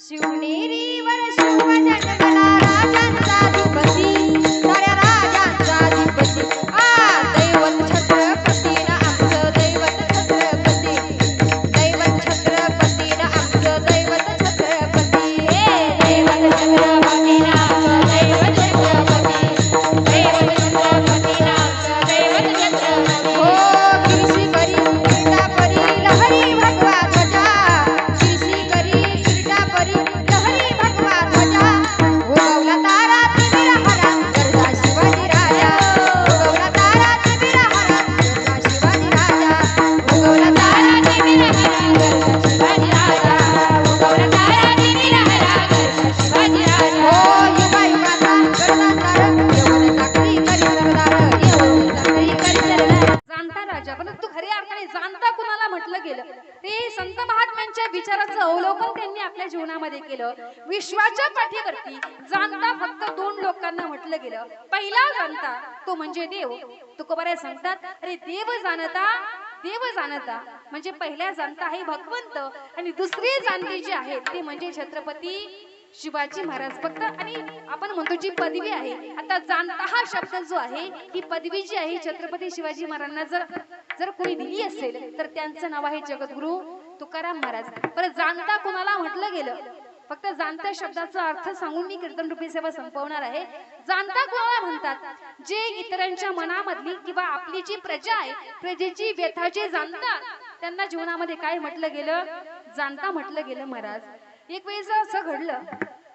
शिवनेरीवर शिव जन्मला राजांचा संत महात्म्यांच्या विचाराचं अवलोकन त्यांनी आपल्या जीवनामध्ये केलं. विश्वाच्या पाठीवरती जाणता फक्त दोन लोकांना म्हटलं गेलं. पहिला जाणता तो म्हणजे देव. तुकोबारे सांगतात अरे देव जाणता देव जाणता. म्हणजे पहिल्या जाणता आहे भगवंत आणि दुसरी जाणते जे आहेत ते म्हणजे छत्रपती शिवाजी महाराज. फक्त आणि आपण म्हणतो जी पदवी आहे आता जाणता हा शब्द जो आहे ही पदवी जी आहे छत्रपती शिवाजी महाराजांना जर जर कोणी दिली असेल तर त्यांचं नाव आहे जगद्गुरु. तुकाराम महाराज. परत जाणता कुणाला म्हटलं गेलं? फक्त जाणत्या शब्दाचा अर्थ सांगून मी कीर्तन रुपी सेवा संपवणार आहे. जाणता कोणाला म्हणतात? जे इतरांच्या मनामधली किंवा आपली जी प्रजा आहे प्रजेची व्यथा जे जाणतात त्यांना जीवनामध्ये काय म्हटलं गेलं? जाणता म्हटलं गेलं महाराज. एक वेळेस असं घडलं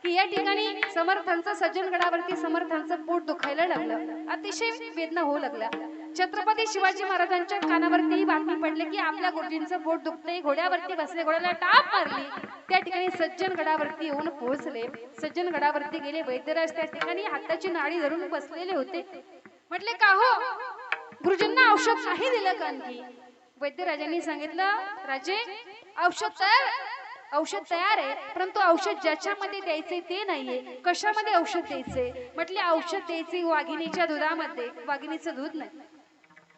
की या ठिकाणी समर्थांचं सज्जनगडावरती समर्थांचं पोट दुखायला लागलं. अतिशय वेदना होऊ लागल्या. छत्रपती शिवाजी महाराजांच्या कानावरती ही बातमी पडली की आपल्या गुरुजींचं बोट दुखतंय घोड्यावरती बसले घोड्याला टाप मारली. त्या ठिकाणी सज्जन गडावरती येऊन पोहोचले. सज्जन गडावरती गेले वैद्यराज त्या ठिकाणी हाताची नाडी धरून बसलेले होते. म्हटले का हो? गुरुजींना औषध नाही दिलं का आणखी वैद्यराजांनी सांगितलं राजे औषध तयार औषध तयार आहे परंतु औषध ज्याच्यामध्ये द्यायचे ते नाहीये. कशामध्ये औषध द्यायचे म्हटले औषध द्यायचे वाघिणीच्या दुधामध्ये. वाघिणीचं दूध नाही.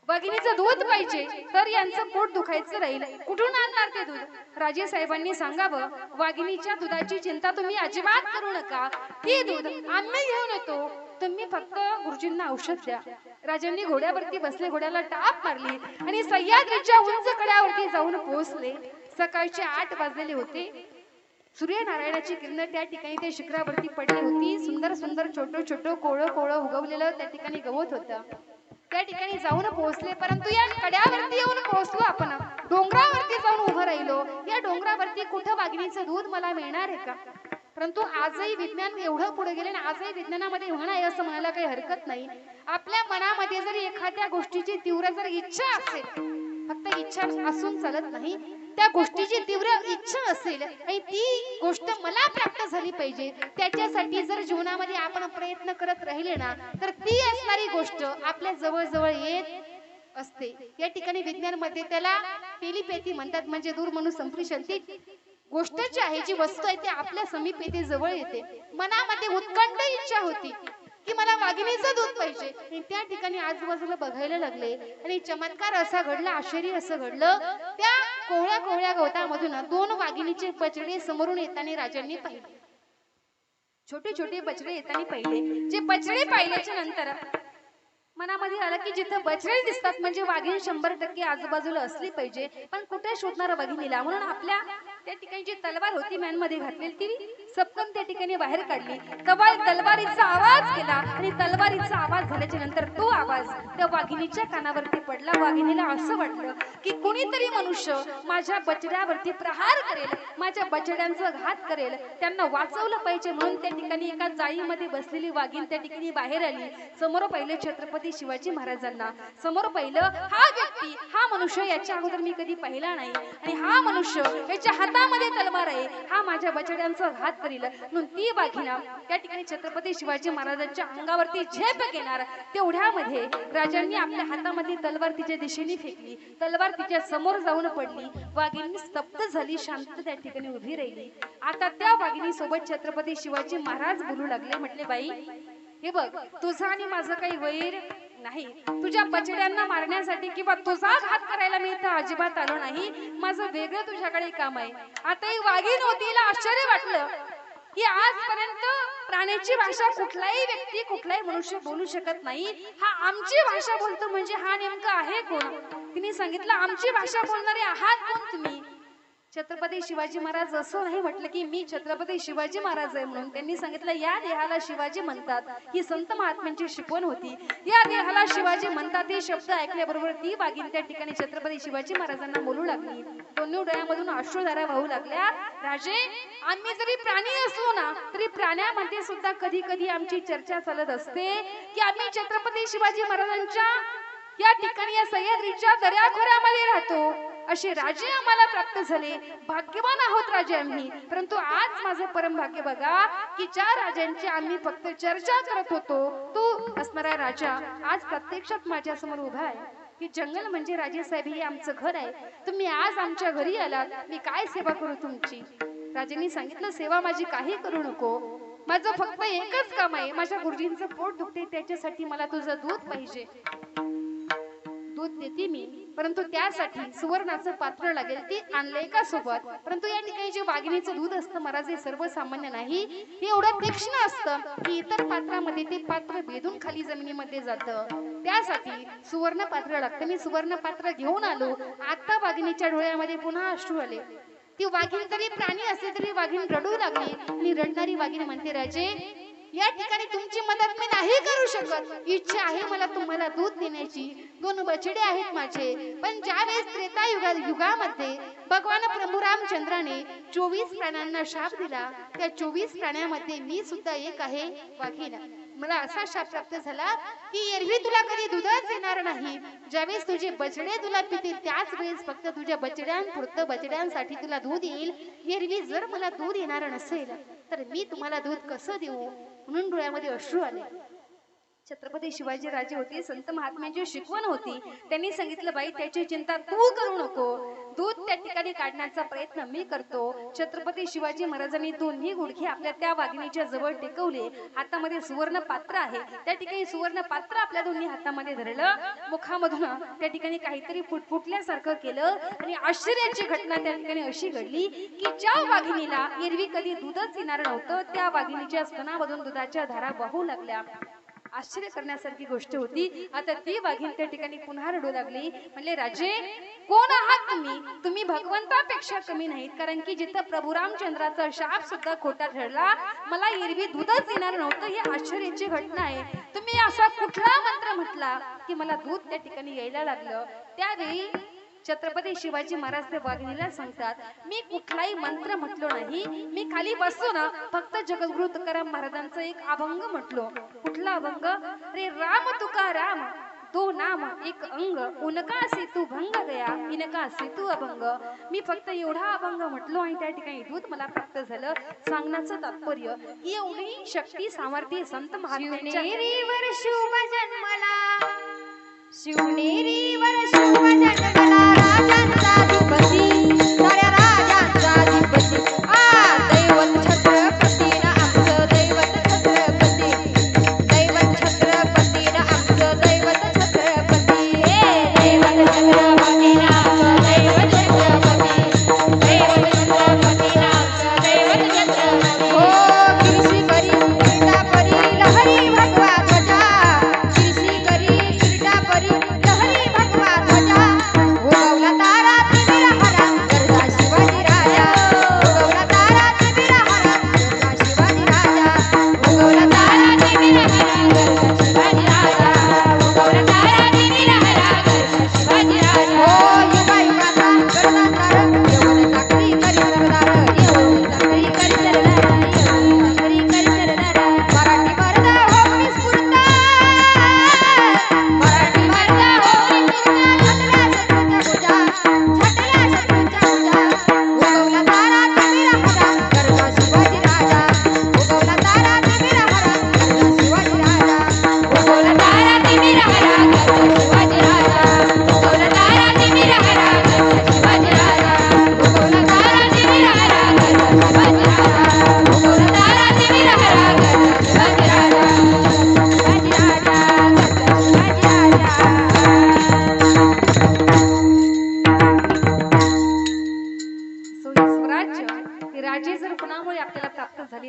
वाघिणीचं दूध पाहिजे तर यांचं पोट दुखायचं राहील. कुठून आणणार ते दूध? राजे साहेबांनी सांगावं वाघिणीच्या दुधाची चिंता तुम्ही अजिबात करू नका. ते दूध आम्ही घेऊन येतो. तुम्ही फक्त गुरुजींना औषध द्या. राजांनी घोड्यावरती बसले घोड्याला टाप मारली आणि सह्याद्रीच्या उंच कड्यावरती जाऊन पोहोचले. सकाळचे आठ वाजलेले होते. सूर्यनारायणाची किरण त्या ठिकाणी ते शिखरावरती पडली होती. सुंदर सुंदर छोटं छोटं कोळ कोळ उगवलेलं त्या ठिकाणी गवत होतं. जाऊन पोहोचले परंतु या कड्यावरती येऊन पोहोचलो आपण. डोंगरावरती जाऊन उभं राहिलो. या डोंगरावरती कुठं वाघिणीचं दूध मला मिळणार आहे का? परंतु आजही विज्ञान एवढं पुढे गेले आणि आजही विज्ञानामध्ये म्हण आहे असं म्हणायला काही हरकत नाही. आपल्या मनामध्ये जर एखाद्या गोष्टीची तीव्र जर इच्छा असेल फक्त इच्छा असून चालत नाही. त्या गोष्टीची तीव्र इच्छा असेल आणि ती गोष्ट मला प्राप्त झाली पाहिजे. त्याच्यासाठी जर जीवनामध्ये आपण प्रयत्न करत राहिले ना तर ती असणारी गोष्ट आपल्या जवळ जवळ येत असते. या ठिकाणी विज्ञानमध्ये त्याला टेलिपॅथी म्हणतात म्हणजे दूर म्हणून संप्रेषण ती गोष्ट जी आहे जी वस्तू आहे ती आपल्या समीप येते जवळ येते. मनामध्ये उत्कंठ इच्छा होती. की मला वाघिणीचं दूध पाहिजे. आणि त्या ठिकाणी आजूबाजूला बघायला लागले आणि चमत्कार असा घडला आश्चर्य असं घडलं. त्या कोवळ्या कोवळ्या गवतामधून दोन वाघिणीचे बछडे समोरून येताना राजांनी पाहिले. छोटे छोटे बचडे येताना पाहिले. जे बचडे पाहिल्याच्या नंतर मनामध्ये आलं की जिथं बचडे दिसतात म्हणजे वाघिणी शंभर टक्के आजूबाजूला असली पाहिजे. पण कुठे शोधणार वाघिणीला? म्हणून आपल्या त्या ठिकाणी जी तलवार होती मॅनमध्ये घातलेली ती सपकन त्या ठिकाणी बाहेर काढली. तेव्हा तलवारीचा आवाज केला आणि तलवारीचा आवाज झाल्याच्यानंतर तो आवाज त्या वाघिणीच्या कानावरती पडला. वाघिणीला असं वाटलं की कुणीतरी मनुष्य माझ्या बछड्यावरती प्रहार करेल माझ्या बचड्यांचा घात करेल. त्यांना वाचवलं पाहिजे म्हणून त्या ठिकाणी एका जाळीमध्ये बसलेली वाघीण त्या ठिकाणी बाहेर आली. समोर पहिले छत्रपती शिवाजी महाराजांना. समोर पहिलं हा व्यक्ती हा मनुष्य याच्या अगोदर मी कधी पाहिला नाही. आणि हा मनुष्य याच्या हातामध्ये तलवार आहे. हा माझ्या बचड्यांचा घात करील. म्हणून ती वाघिणा त्या ठिकाणी छत्रपती शिवाजी महाराजांच्या अंगावरती झेप घेणार. तेवढ्यामध्ये राजांनी आपल्या हातामध्ये तलवार तिच्या दिशेने फेकली. तलवार तिच्या समोर जाऊन पडली. वाघिणी स्तब्ध झाली शांत त्या ठिकाणी उभी राहिली. आता त्या वाघिणी सोबत छत्रपती शिवाजी महाराज बोलू लागले म्हटले बाई हे बघ तुझं आणि माझं काही वैर नाही. तुझ्या बछड्यांना मारण्यासाठी किंवा तुझा घात करायला मी इथं अजिबात आलो नाही. माझं वेगळं तुझ्याकडे काम आहे. आता ही वाघीण होती आश्चर्य वाटलं. की आजपर्यंत प्राण्याची भाषा कुठलाही व्यक्ती कुठलाही मनुष्य बोलू शकत नाही. हा आमची भाषा बोलतो म्हणजे हा नेमका आहे कोण? तिने सांगितलं आमची भाषा बोलणारे आहात कोण तुम्ही? छत्रपती शिवाजी महाराज असं नाही म्हटलं की मी छत्रपती शिवाजी महाराज आहे म्हणून. त्यांनी सांगितलं या देहाला शिवाजी म्हणतात. ही संत महात्म्यांची शिकवण होती. या देहाला शिवाजी म्हणतात हे शब्द ऐकल्याबरोबर ती बागिन त्या ठिकाणी छत्रपती शिवाजी महाराजांना बोलू लागली. दोन्ही डोळ्यामधून अश्रुधारा वाहू लागल्या. राजे आम्ही जरी प्राणी असलो ना तरी प्राण्यामध्ये सुद्धा कधी कधी आमची चर्चा चालत असते की आम्ही छत्रपती शिवाजी महाराजांच्या या ठिकाणी या सह्याद्रीच्या दर्याखोऱ्यामध्ये राहतो. असे राजे आम्हाला प्राप्त झाले. भाग्यवान आहोत राजे आम्ही. परंतु आज माझं परम भाग्य बघा की ज्या राजांची आम्ही फक्त चर्चा करत होतो तो असणारा राजा आज प्रत्यक्षात माझ्यासमोर उभा आहे. की जंगल म्हणजे राजे साहेब हे आमचं घर आहे. तुम्ही आज आमच्या घरी आलात. मी काय सेवा करू तुमची? राजांनी सांगितलं सेवा माझी काही करू नको. माझं फक्त एकच काम आहे. माझ्या गुरुजींचं पोट दुखते त्याच्यासाठी मला तुझं दूध पाहिजे. दूध देते मी. परंतु त्यासाठी सुवर्णाचं पात्र लागेल ते आणलंय का सोबत? परंतु या ठिकाणी जे वाघिणीचं दूध असतं महाराज हे सर्वसामान्य नाही. हे एवढं तीक्ष्ण असतं की इतर पात्रामध्ये ते पात्र भेदून खाली जमिनीमध्ये जातं. त्यासाठी सुवर्ण पात्र लागतं. मी सुवर्ण पात्र घेऊन आलो. आता वाघिणीच्या डोळ्यामध्ये पुन्हा अश्रू आले. ती वाघिणी तरी प्राणी असली तरी वाघिणी रडू लागली. आणि रडणारी वाघिणी म्हणते राजे या ठिकाणी तुमची मदत मी नाही करू शकत. इच्छा आहे मला तुम्हाला दूध देण्याची. दोन बछडे आहेत माझे. पण ज्यावेळेस त्रेता युगा युगामध्ये भगवान प्रभू रामचंद्राने चोवीस प्राण्यांना शाप दिला त्या चोवीस प्राण्यामध्ये मी सुद्धा एक आहे वाघीण. मला असा शाप प्राप्त झाला की एरवी तुला कधी दूधच येणार नाही. ज्यावेळेस तुझे बछडे तुला पितील त्याच वेळेस फक्त तुझ्या बचड्यांपुरतं बछड्यांसाठी तुला दूध येईल. एरवी जर मला दूध येणार नसेल तर मी तुम्हाला दूध कसं देऊ? म्हणून डोळ्यामध्ये अश्रू आले. छत्रपती शिवाजी राजे होते संत महात्म्यांची शिकवण होती. त्यांनी सांगितलं बाई त्याची चिंता तू करू नको. दूध त्या ठिकाणी काढण्याचा प्रयत्न मी करतो. छत्रपती शिवाजी महाराजांनी दोन्ही गुडघे आपल्या त्या वाघिणीच्या जवळ टेकवले. हातामध्ये सुवर्ण पात्र आहे. त्या ठिकाणी सुवर्ण पात्र आपल्या दोन्ही हातामध्ये धरलं. मुखामधून त्या ठिकाणी काहीतरी फुटफुटल्यासारखं केलं आणि आश्चर्याची घटना त्या ठिकाणी अशी घडली की ज्या वाघिणीला एरवी कधी दूधच येणार नव्हतं त्या वाघिणीच्या स्तनामधून दुधाच्या धारा वाहू लागल्या. आश्चर्य करण्यासारखी गोष्ट होती. आता ती वाघीण त्या ठिकाणी पुन्हा रडू लागली. म्हणले राजे कोण आहात तुम्ही? तुम्ही भगवंतापेक्षा कमी नाहीत. कारण की जिथं प्रभू रामचंद्राचा शाप सुद्धा खोटा ठरला मला एरवी दूधच येणार नव्हतं. ही आश्चर्याची घटना आहे. तुम्ही असा कुठला मंत्र म्हटला की मला दूध त्या ठिकाणी यायला लागलं? त्यावेळी छत्रपती शिवाजी महाराज ते वाघिणीला सांगतात मी कुठलाही मंत्र म्हटलो नाही. मी खाली बसलो ना फक्त जगद्गुरु तुकाराम महाराजांचं एक अभंग म्हटलो. कुठला अभंग? रे राम तुका राम तो नाम एक अंग. उनका सेतू भंग गया इनका सेतू अभंग. मी फक्त एवढा अभंग म्हटलो आणि त्या ठिकाणी दूध मला प्राप्त झालं. सांगण्याचं तात्पर्य एवढी शक्ती सामर्थ्य संत महात्म्यांच्या जन्मला. शिवनेरीवर शुभ जन्मला राजांचा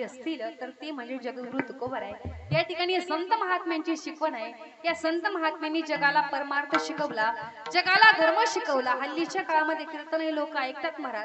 असतील तर ते म्हणजे जगगुरु तुकोबर आहे या ठिकाणी संत महात्म्यांची शिकवण आहे. या संत महात्म्यांनी जगाला परमार्थ शिकवला जगाला धर्म शिकवला. हल्लीच्या काळामध्ये कीर्तन हे लोक ऐकतात महाराज.